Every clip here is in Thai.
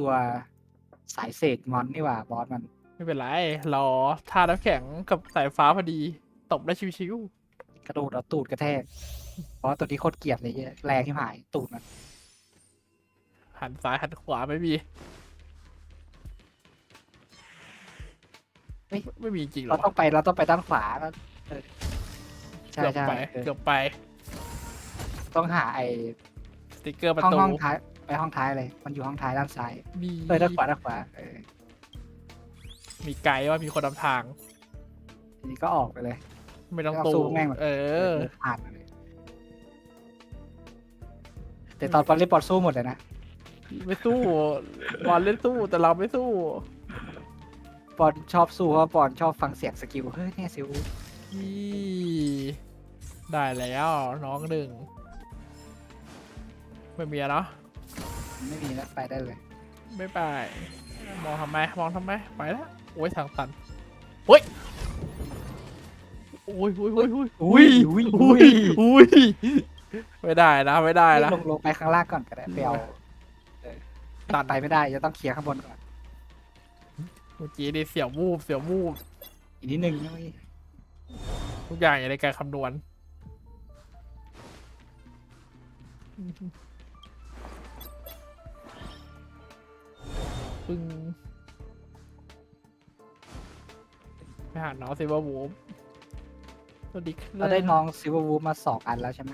ตัวสายเสกมอนนี่หว่าบอสมันไม่เป็นไรรอท่าน้ำแข็งกับสายฟ้าพอดี ตบได้ชิวกระโดดเอาตูดกระแทกเพราะว่าตัวนี้โคตรเกลียดเลยเหี้ยแรงที่หายตูดมันๆหันซ้ายหันขวาไม่มีเฮ้ยไม่มีจริงหรเราอต้องไปเราต้องไปด้านขวาแล้วเออใช่เกือบใช่ไปเออเกือบไปต้องหาไอ้ สติกเกอร์ประห้องตูห้องท้าย ไปห้องท้ายเลย มันอยู่ห้องท้ายด้านซ้ายมีเออด้านขวาด้านขวาเออมีไกด์ว่ามีคนนำทาง ทีนี้ก็ออกไปเลย ไม่ต้องไม่ต้องตู้สู้แม่งหรอก เออ ผ่านไปเลยแต่ตอนบอลเล่นบอลสู้หมดเลยนะไม่สู้บอลเล่นสู้แต่เราไม่สู้ บอลชอบสู้เพราะบอลชอบฟังเสียงสกิลเฮ้ยเนี่ยซิวนี่ได้แล้ว น้องหนึ่ง ไม่มีอะเนาะ ไม่มีแล้วไปได้เลย ไม่ไป มองทำไม มองทำไม ไปแล้ว โอ้ยทางตันเฮ้ยโอ้ยโอ้ยโอ้ยโอ้ยอุ้ยอุ้ยอุ้ยอุ้ยไม่ได้นะ ไม่ได้นะ ลงลงไปข้างล่างก่อนก็ได้ไปเอาเออตัดไปไม่ได้จะต้องเคลียร์ข้างบนก่อน เมื่อกี้นี่เสียววูบ เสียววูบ อีกนิดนึงนะเว้ยทุกอย่างอยู่ในการคำนวณ ปึ้งไปหาน้องซิว่าวูบสวัสดีครับเราได้น้องซิลเวอร์วูฟมาสองอันแล้วใช่ไหม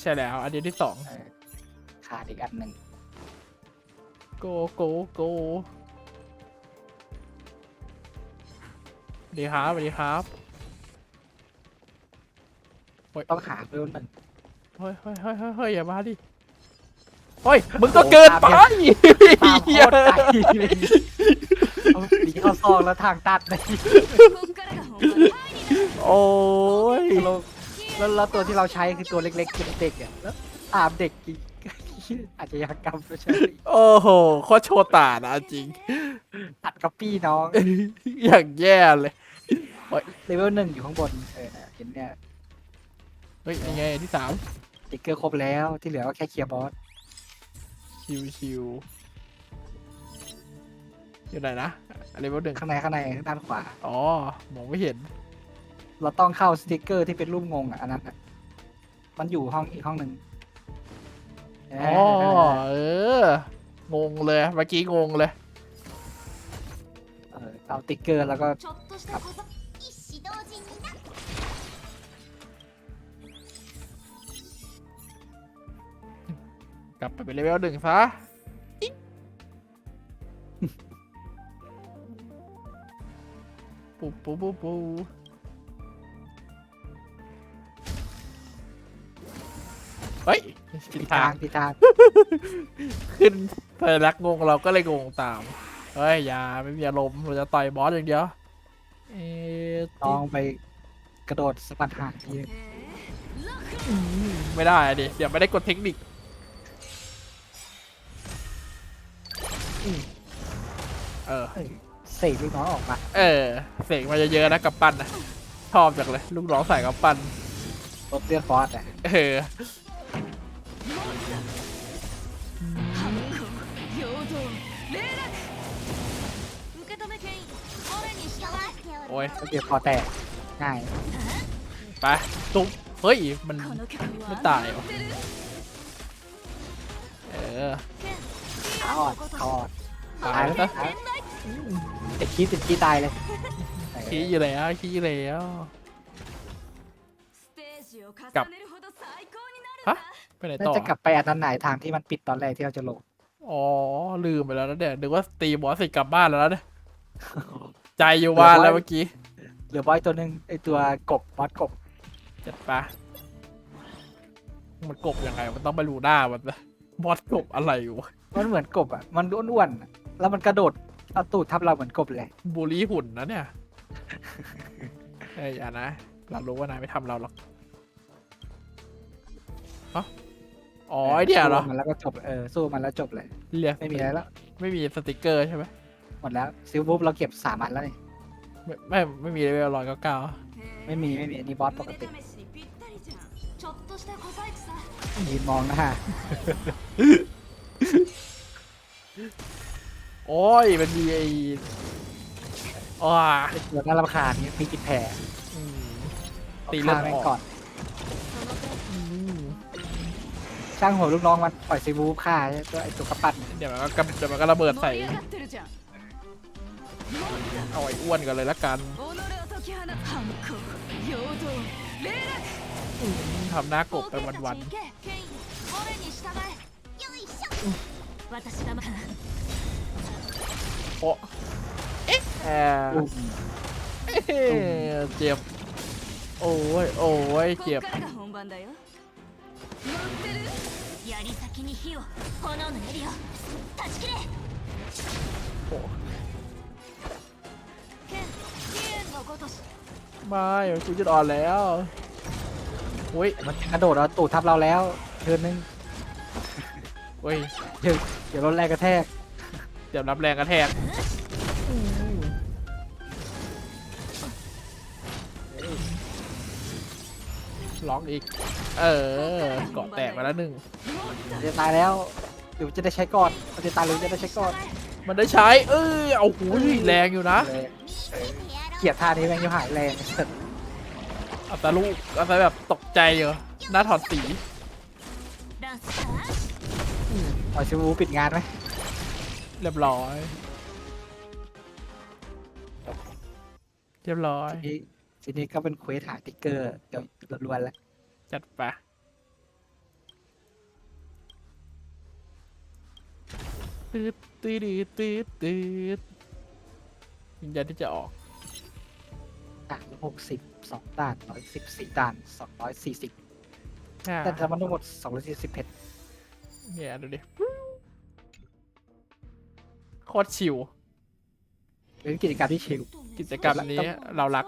ใช่แล้ว อันนี้ที่สองเออขาดอีกอันหนึ่งโกโกโกสวัสดีครับสวัสดีครับต้องหาเพิ่มหนึ่ง เฮ้ยเฮ้ยเฮ้ยเฮ้ยเฮ้ยอย่ามาดิ เฮ้ยมึงก็เกินไปตาโคตรไกลเลยเอดีเอาซองแล้วทางตัดเลยโอ้ยแล้วตัวที่เราใช้คือตัวเล็กๆเด็กๆอะแล้วตามเด็กกินอาจจะยากรรมไม่ใช่โอ้โหโคตรโชตานะจริง ตัดก๊อปี้น้องอย่างแย่เลยโอ้เลเวลหนึ่งอยู่ข้างบนเห็นเนี่ยเฮ้ยยังไงที่สามติ๊กเกอร์ครบแล้วที่เหลือก็แค่เคลียร์บอส ชิวชิวอยู่ไหนนะอะไรบ้างหนึ่ง ข้างในข้างในด้านขวา อ๋อ มองไม่เห็น เราต้องเข้าสติ๊กเกอร์ที่เป็นรูปงงอ่ะอันนั้นอ่ะมันอยู่ห้องอีกห้องหนึ่งเ อ๋อ เออ งงเลย เมื่อกี้งงเลย เออเอาสติ๊กเกอร์แล้วก็ ちょっとした小 กลับไปเป็นเลเวลหนึ่งซะอิ๊ะปูปูปูปูเฮ้ยผิผิดดทาทางงผิดทาง ขึ้นไปรักงงเราก็เลยงงตาม เฮ้ย อย่าไม่มีอารมณ์เราจะต่อยบอสอย่างเดียวเอ๊ะลองไปกระโดดสะบัดหางทีนึงอืมไม่ได้อะดิเดี๋ยวไม่ได้กดเทคนิค เออเสกลูกน้องออกมา เออเสกมาเยอะๆนะกับปั้นนะชอบจังเลยลูกน้องใส่กับปั้นตบเตี้ยฟอสอ่เออโอ้ยลดเลือดฟอแตกง่ายไปตุ๊บเฮ้ย มันไม่ตายวะเออ ทอดทอดตายแล้วตายติดคีติดขี้ตายเลยขี้อยู่แล้วขี้อยู่แล้วกลับฮะไปไหนต่อจะกลับไปอันไหนทางที่มันปิดตอนแรกที่เราจะลงอ๋อลืมไปแล้วนะเดี๋ยวนึกว่าตีบอสเสร็จกลับบ้านแล้วนะใจอยู่บ้านแล้วเมื่อกี้เหลือบอยตัวหนึ่งไอตัวกบบอสกบจัดปะมันกบยังไงมันต้องไปรูด้ามันนะบอสกบอะไรอยู่ มันเหมือนกบอ่ะมันอ้วนๆอะแล้วมันกระโดดเอาตูดทับเราเหมือนกบเลย บูลลี่หุ่นนะเนี่ย เอ้ยอย่านะ เรารู้ว่านายไม่ทำเราหรอกฮะอ๋อไอเดียเหรอ สู้มันแล้วก็จบเออสู้มันแล้วจบเลย เรียก ไม่มีอะไรแล้ว ไม่มีสติกเกอร์ใช่ไหม หมดแล้วซิลวูฟเราเก็บสามอันแล้วนี่ ไม่ไม่ไม่มีเลเวลร้อยเก้าเก้า ไม่มีไม่มีอันนี้บอสปกติ 試しにぴったりじゃんちょっとした小細工さ ยืนมองหน้า โอ้ยมันมีไอ้อ๋อเกิดการระคาญนี่ยมีกิดแผลอืตีลือก่อนช่างหัวลูกน้องมันปล่อยซีบูฟฆ่าตัวไอ้ตัวกระปั้เดี๋ยวมันก็เดี๋ยวมันก็ระเบิดใส่เอาไอ้อ้วนกันเลยละกันทำหน้ากบไปวันวัน โอ้เอ๊ะแอ อุ้ม เอ๊ะเจ็บ โอ้ย โอ้ย こ เจ็บ っからが本番だよ乗ってる槍先に火を炎のエリアを断ち切れ โอ้ 剣飛燕のごとし ไม่กูจะอ่อนแล้วอุ้ย มันกระโดดเอาตูดทับเราแล้วเทิร์นนึง อุ้ย เดี๋ยวเดี๋ยวรถแรงกระแทก จะรับแรงกระแทกร้องอีก เออเกาะแตกมาแล้วหนึ่งมัจะตายแล้วเดี๋จะได้ใช้ก่อนมันจะตายหรือจะได้ใช้ก่อน มันได้ใช้ เออเอาหูแรงอยู่นะ เกียดท่านี้แม่งยังหายแรงอัตลูกอัตแบบตกใจเหรอหน้าถอดสีปล่อชิวูปิดงานไหม เรียบร้อย เรียบร้อย ทีนี้ทีนี้ก็เป็นเควสหาติ๊กเกอร์เดี๋ยวล้วนๆแล้วจัดไป ตืดตืดตืดตืดวิญญาณที่จะออกด่านหกสิบสองด่านร้อยสิบสี่ด่านสองร้อยสี่สิบอ่าแต่ทั้งหมดทั้งหมดสองร้อยสี่สิบเพชรเนี่ยดูดิ โคตรชิวเป็นกิจกรรมที่ชิลกิจกรรมนี้เรารัก